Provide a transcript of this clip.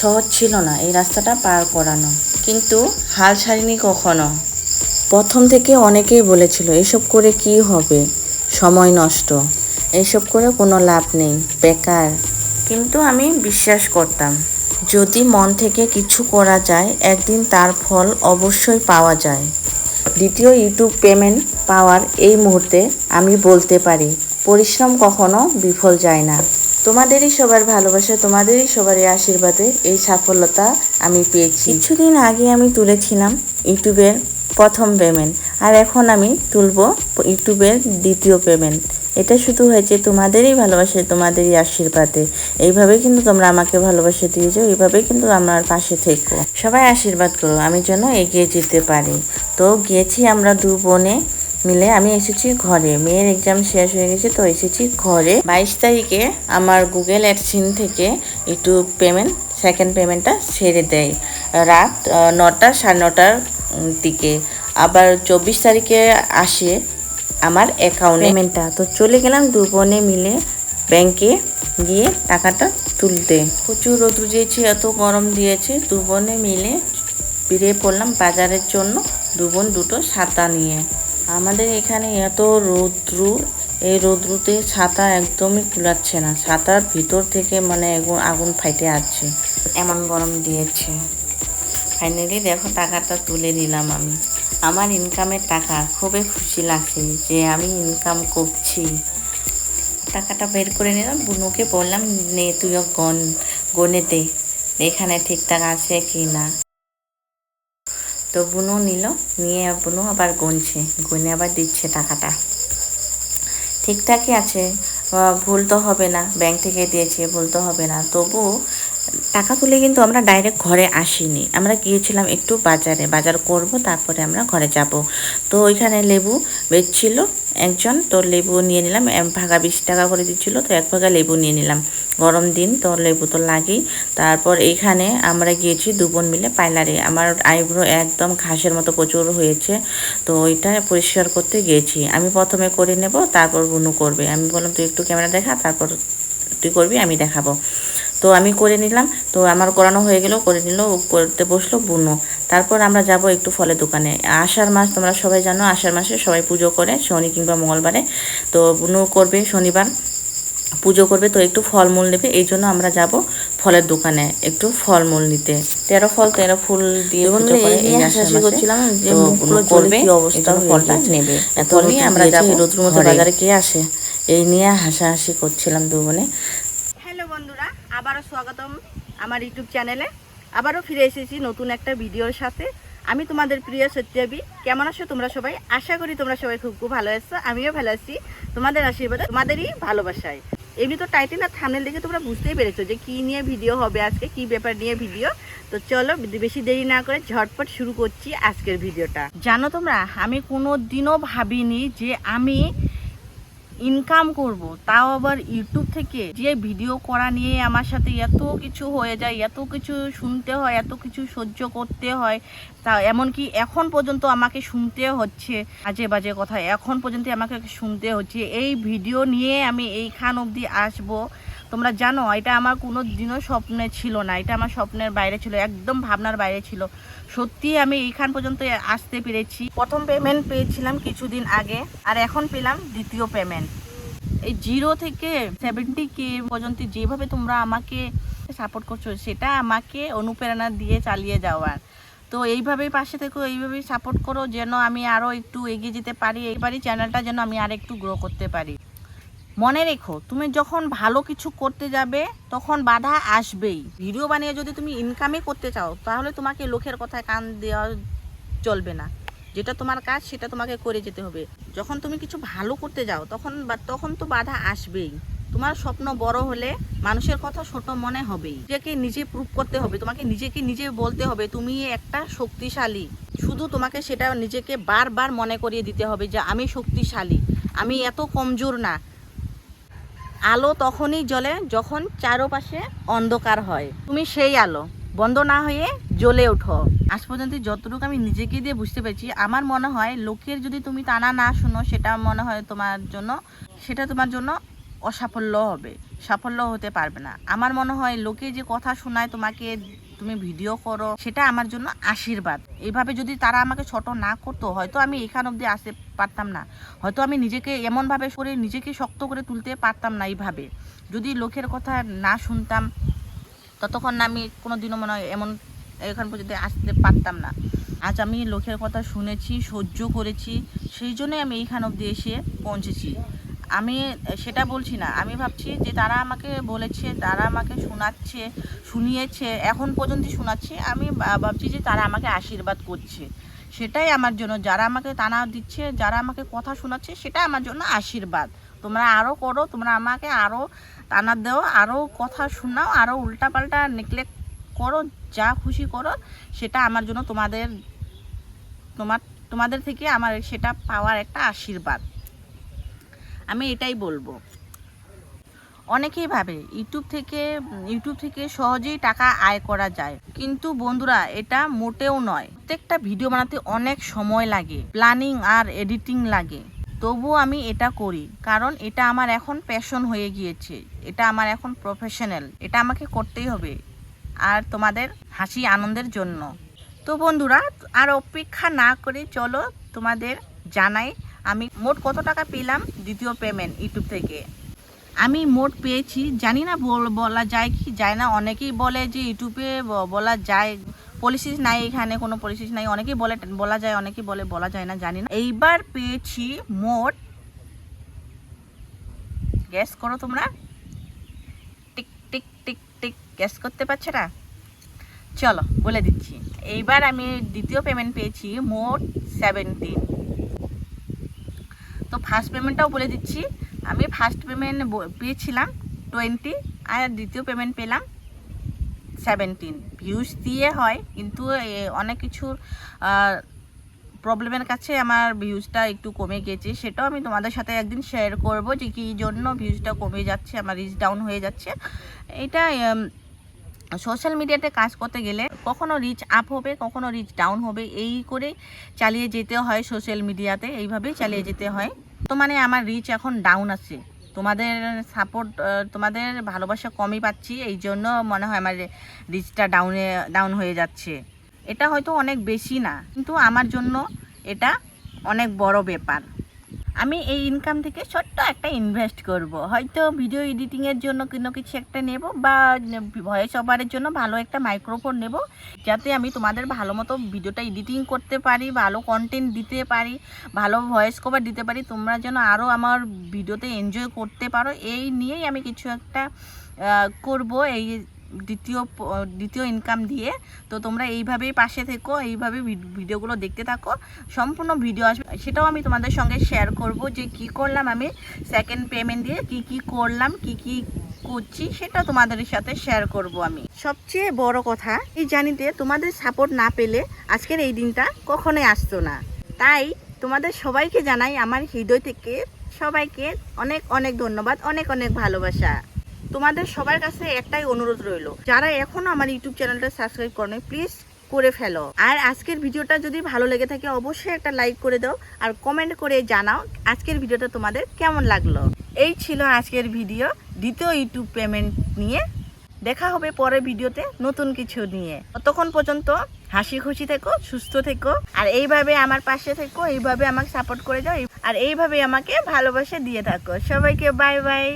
সহজ ছিল না এই রাস্তাটা পার করানো। কিন্তু হাল ছাড়িনি কখনো। প্রথম থেকে অনেকেই বলেছিল, এসব করে কি হবে? সময় নষ্ট। এসব করে কোনো লাভ নেই, বেকার। কিন্তু আমি বিশ্বাস করতাম, যদি মন থেকে কিছু করা যায়, একদিন তার ফল অবশ্যই পাওয়া যায়। দ্বিতীয় ইউটিউব পেমেন্ট পাওয়ার এই মুহূর্তে আমি বলতে পারি, পরিশ্রম কখনো বিফল যায় না। তোমাদেরই সবার ভালোবাসা, তোমাদেরই সবারই আশীর্বাদে এই সাফল্যতা আমি পেয়েছি। কিছুদিন আগে আমি তুলেছিলাম ইউটিউবের প্রথম পেমেন্ট আর এখন আমি তুলব ইউটিউবের দ্বিতীয় পেমেন্ট এটা শুধু হয়েছে তোমাদেরই ভালোবাসে, তোমাদেরই আশীর্বাদে। এইভাবে কিন্তু তোমরা আমাকে ভালোবাসে দিয়েছ এইভাবেই কিন্তু আমার পাশে থেকো। সবাই আশীর্বাদ করো, আমি যেন এগিয়ে যেতে পারি। তো গিয়েছি আমরা দু বোনে। মিলে আমি এসেছি ঘরে। মেয়ের এক্সাম শেষ হয়ে গেছে তো এসেছি ঘরে। বাইশ তারিখে আমার গুগল অ্যাডসিন থেকে একটু পেমেন্ট সেকেন্ড পেমেন্টটা ছেড়ে দেয়। রাত নটা সাড়ে নটার দিকে। আবার চব্বিশ তারিখে আসে আমার অ্যাকাউন্টে পেমেন্টটা তো চলে গেলাম দু বোনে মিলে ব্যাংকে গিয়ে টাকাটা তুলতে। প্রচুর রোদ্রু দিয়েছে এত গরম দিয়েছে। দু বোনে মিলে বেরিয়ে পড়লাম বাজারের জন্য। দু বোন দুটো ছাতা নিয়ে। আমাদের এখানে এত রৌদ্রু, এই রৌদ্রুতে ছাতা একদমই কুলাচ্ছে না। ছাতার ভিতর থেকে মানে আগুন ফাইটে আছে এমন গরম দিয়েছে। ফাইনালি দেখো টাকাটা তুলে নিলাম আমি। আমার ইনকামের টাকা, খুবই খুশি লাগছে যে আমি ইনকাম করছি। টাকাটা বের করে নিলাম, বুনুকে বললাম, নে, তুইও গন, গনে দে। এখানে ঠিকঠাক আছে কি না তো বুনো নিল, নিয়ে বুনো আবার গুনছে, গুনে আবার দিচ্ছে টাকাটা। ঠিকঠাকই আছে ভুল তো হবে না ব্যাংক থেকে দিয়েছে, ভুল তো হবে না। তবু টাকা তুলে কিন্তু আমরা ডাইরেক্ট ঘরে আসিনি। আমরা গিয়েছিলাম একটু বাজারে। বাজার করব, তারপরে আমরা ঘরে যাব। তো ওইখানে লেবু বেচছিল একজন। তো লেবু নিয়ে নিলাম। এক ভাগা বিশ টাকা করে দিচ্ছিল। তো এক ভাগা লেবু নিয়ে নিলাম। গরম দিন, তো লেবু তো লাগেই। তারপর এইখানে আমরা গিয়েছি দু বোন মিলে পাইলারে আমার আইব্রো একদম ঘাসের মতো প্রচুর হয়েছে। তো ওইটা পরিষ্কার করতে গিয়েছি। আমি প্রথমে করে নেব, তারপর বুনু করবে। আমি বললাম, তুই একটু ক্যামেরা দেখা, তারপর তুই করবি, আমি দেখাবো। তো আমি করে নিলাম। তো আমার করানো হয়ে গেল করে নিল করতে বসল বুনো। তারপর আমরা যাব একটু ফলের দোকানে। আষাঢ় মাস তোমরা সবাই জানো আষাঢ় মাসে সবাই পুজো করে শনি কিংবা মঙ্গলবারে। তো বুনো করবে শনিবার পুজো করবে তো একটু ফলমূল নেবে এই জন্য আমরা যাব ফলের দোকানে একটু ফলমূল নিতে। তেরো ফল তেরো ফুল দিয়ে পুজো করে এই আষাঢ় করছিলাম যে মুখগুলো করবে অবস্থা এই ফলটা নেবে। এত ফল নিয়ে আমরা যাব এই রোদ্রুর বাজারে কে আসে। এই নিয়ে হাসাহাসি করছিলাম দু বোনে হ্যালো বন্ধুরা, আবারও স্বাগতম আমার ইউটিউব চ্যানেলে। আবারও ফিরে এসেছি নতুন একটা ভিডিওর সাথে। আমি তোমাদের প্রিয় সত্যবি। কেমন আছো তোমরা সবাই? আশা করি তোমরা সবাই খুব খুব ভালো আছো, আমিও ভালো আছি। তোমাদের আশীর্বাদে, তোমাদেরই ভালোবাসায়। এমনি তো টাইটেল আর থামনেল দেখে তোমরা বুঝতেই পেরেছ যে কি নিয়ে ভিডিও হবে আজকে, কি ব্যাপার নিয়ে ভিডিও। তো চলো, বেশি দেরি না করে ঝটপট শুরু করছি আজকের ভিডিওটা। জানো তোমরা, আমি কোনো দিনও ভাবিনি যে আমি ইনকাম করব, তাও আবার ইউটিউব থেকে যে ভিডিও করা নিয়ে আমার সাথে এত কিছু হয়ে যায়, এত কিছু শুনতে হয়, এত কিছু সহ্য করতে হয়, তা এমনকি এখন পর্যন্ত আমাকে শুনতে হচ্ছে আজে বাজে কথা, এখন পর্যন্ত আমাকে শুনতে হচ্ছে। এই ভিডিও নিয়ে আমি এইখান অবধি আসব। তোমরা জানো, এটা আমার কোনো দিনও স্বপ্নে ছিল না, এটা আমার স্বপ্নের বাইরে ছিল, একদম ভাবনার বাইরে ছিল। সত্যি আমি এইখান পর্যন্ত আসতে পেরেছি। প্রথম পেমেন্ট পেয়েছিলাম কিছুদিন আগে, আর এখন পেলাম দ্বিতীয় পেমেন্ট এই জিরো থেকে সেভেন্টি কে পর্যন্ত যেভাবে তোমরা আমাকে সাপোর্ট করছ, সেটা আমাকে অনুপ্রেরণা দিয়ে চালিয়ে যাওয়ার। তো এইভাবেই পাশে থেকো, এইভাবেই সাপোর্ট করো, যেন আমি আরও একটু এগিয়ে যেতে পারি, এবারই চ্যানেলটা যেন আমি আর একটু গ্রো করতে পারি। মনে রেখো, তুমি যখন ভালো কিছু করতে যাবে, তখন বাধা আসবেই। ভিডিও বানিয়ে যদি তুমি ইনকামই করতে চাও, তাহলে তোমাকে লোকের কথায় কান দেওয়া চলবে না। যেটা তোমার কাজ, সেটা তোমাকে করে যেতে হবে। যখন তুমি কিছু ভালো করতে যাও, তখন তখন তো বাধা আসবেই। তোমার স্বপ্ন বড় হলে মানুষের কথা ছোট মনে হবেই। নিজেকে নিজে প্রুভ করতে হবে, তোমাকে নিজেকে নিজে বলতে হবে, তুমি একটা শক্তিশালী। শুধু তোমাকে সেটা নিজেকে বারবার মনে করিয়ে দিতে হবে যে, আমি শক্তিশালী, আমি এত কমজোর না। আলো তখনই জ্বলে যখন চারোপাশে অন্ধকার হয়। তুমি সেই আলো, বন্ধ না হয়ে জ্বলে ওঠো। আজ পর্যন্ত যতটুকু আমি নিজেকে দিয়ে বুঝতে পেরেছি, আমার মনে হয় লোকের যদি তুমি টানা না শুনো, সেটা মনে হয় তোমার জন্য, সেটা তোমার জন্য অসাফল্য হবে, সাফল্য হতে পারবে না। আমার মনে হয় লোকে যে কথা শোনায় তোমাকে তুমি ভিডিও করো, সেটা আমার জন্য আশীর্বাদ। এইভাবে যদি তারা আমাকে ছোট না করতো, হয়তো আমি এখান অবধি আসতে পারতাম না। হয়তো আমি নিজেকে এমনভাবে করে, নিজেকে শক্ত করে তুলতে পারতাম না এইভাবে। যদি লোকের কথা না শুনতাম, ততক্ষণ না আমি কোনো দিনও মনে হয় এমন এখান পর্যন্ত আসতে পারতাম না। আজ আমি লোকের কথা শুনেছি, সহ্য করেছি, সেই জন্যই আমি এইখান অবধি এসে পৌঁছেছি। আমি, সেটা বলছি না। আমি ভাবছি যে তারা আমাকে বলেছে, তারা আমাকে শোনাচ্ছে, শুনিয়েছে, এখন পর্যন্ত শোনাচ্ছে। আমি ভাবছি যে তারা আমাকে আশীর্বাদ করছে। সেটাই আমার জন্য। যারা আমাকে টানা দিচ্ছে, যারা আমাকে কথা শোনাচ্ছে, সেটা আমার জন্য আশীর্বাদ। তোমরা আরও করো, তোমরা আমাকে আরও টানা দেও আরও কথা শোনাও আরও উল্টাপাল্টা নেগলেক্ট করো, যা খুশি করো, সেটা আমার জন্য তোমাদের, তোমার, তোমাদের থেকে আমার সেটা পাওয়ার একটা আশীর্বাদ। আমি এটাই বলব। অনেকেই ভাবে, ইউটিউব থেকে ইউটিউব থেকে সহজেই টাকা আয় করা যায়। কিন্তু বন্ধুরা, এটা মোটেও নয়। প্রত্যেকটা ভিডিও বানাতে অনেক সময় লাগে, প্ল্যানিং আর এডিটিং লাগে। তবুও আমি এটা করি, কারণ এটা আমার এখন প্যাশন হয়ে গিয়েছে। এটা আমার এখন প্রফেশনাল এটা আমাকে করতেই হবে, আর তোমাদের হাসি আনন্দের জন্য। তো বন্ধুরা, আর অপেক্ষা না করে চলো তোমাদের জানাই আমি মোট কত টাকা পেলাম দ্বিতীয় পেমেন্ট ইউটিউব থেকে? আমি মোট পেয়েছি, জানি না বল- যায় কি, যায় না। অনেকেই বলে যে ইউটিউবে বলা যায়। পলিসিস নাই এখানে, কোনো পলিসিস নাই। অনেকেই বলে, বলা যায়, অনেকেই বলে, বলা যায় না, জানি না। এইবার পেয়েছি মোট গ্যাস করো তোমরা। Tick tick tick tick guess করতে পারছ না? চলো, বলে দিচ্ছি। এইবার আমি দ্বিতীয় পেমেন্ট পেয়েছি মোট সেভেন্টিন তো ফার্স্ট পেমেন্টটাও বলে দিচ্ছি। আমি ফার্স্ট পেমেন্ট পেয়েছিলাম টোয়েন্টি আর দ্বিতীয় পেমেন্ট পেলাম সেভেন্টিন ভিউজ দিয়ে হয়, কিন্তু অনেক কিছুর প্রবলেমের কাছে আমার ভিউজটা একটু কমে গেছে। সেটাও আমি তোমাদের সাথে একদিন শেয়ার করব যে কী জন্য ভিউজটা কমে যাচ্ছে, আমার রিচ ডাউন হয়ে যাচ্ছে। এটা সোশ্যাল মিডিয়াতে কাজ করতে গেলে কখনো রিচ আপ হবে, কখনো রিচ ডাউন হবে, এই করে চালিয়ে যেতে হয় সোশ্যাল মিডিয়াতে, এইভাবেই চালিয়ে যেতে হয়। তো মানে আমার রিচ এখন ডাউন আছে। তোমাদের সাপোর্ট তোমাদের ভালোবাসা কমই পাচ্ছি, এই জন্য মনে হয় আমার রিচটা ডাউনে ডাউন হয়ে যাচ্ছে। এটা হয়তো অনেক বেশি না, কিন্তু আমার জন্য এটা অনেক বড় ব্যাপার। আমি এই ইনকাম থেকে ছোট্ট একটা ইনভেস্ট করব। হয়তো ভিডিও এডিটিংয়ের জন্য কোনো কিছু একটা নেব বা ভয়েস ওভারের জন্য ভালো একটা মাইক্রোফোন নেব, যাতে আমি তোমাদের ভালো মতো ভিডিওটা এডিটিং করতে পারি, ভালো কন্টেন্ট দিতে পারি, ভালো ভয়েস কভার দিতে পারি, তোমরা যেন আরও আমার ভিডিওতে এনজয় করতে পারো। এই নিয়েই আমি কিছু একটা করব। এই দ্বিতীয় দ্বিতীয় ইনকাম দিয়ে, তো তোমরা এইভাবেই পাশে থেকো, এইভাবে ভিডিওগুলো দেখতে থাকো। সম্পূর্ণ ভিডিও আসবে। সেটাও আমি তোমাদের সঙ্গে শেয়ার করব যে কি করলাম আমি সেকেন্ড পেমেন্ট দিয়ে, কি কি করলাম, কি কি করছি, সেটা তোমাদের সাথে শেয়ার করব আমি। সবচেয়ে বড় কথা, এই জানিতে তোমাদের সাপোর্ট না পেলে আজকের এই দিনটা কখনোই আসতো না। তাই তোমাদের সবাইকে জানাই আমার হৃদয় থেকে সবাইকে অনেক অনেক ধন্যবাদ, অনেক অনেক ভালোবাসা। তোমাদের সবার কাছে একটাই অনুরোধ রইল, যারা এখনও আমার ইউটিউব চ্যানেলটা সাবস্ক্রাইব করো প্লিজ করে ফেলো। আর আজকের ভিডিওটা যদি ভালো লেগে থাকে, অবশ্যই একটা লাইক করে দাও আর কমেন্ট করে জানাও আজকের ভিডিওটা তোমাদের কেমন লাগল। এই ছিল আজকের ভিডিও, দ্বিতীয় ইউটিউব পেমেন্ট নিয়ে। দেখা হবে পরের ভিডিওতে নতুন কিছু নিয়ে। ততক্ষণ পর্যন্ত হাসি খুশি থেকো, সুস্থ থেকো, আর এইভাবে আমার পাশে থেকো, এইভাবে আমাকে সাপোর্ট করে যাও, আর এইভাবে আমাকে ভালোবাসা দিয়ে থাকো। সবাইকে বাই বাই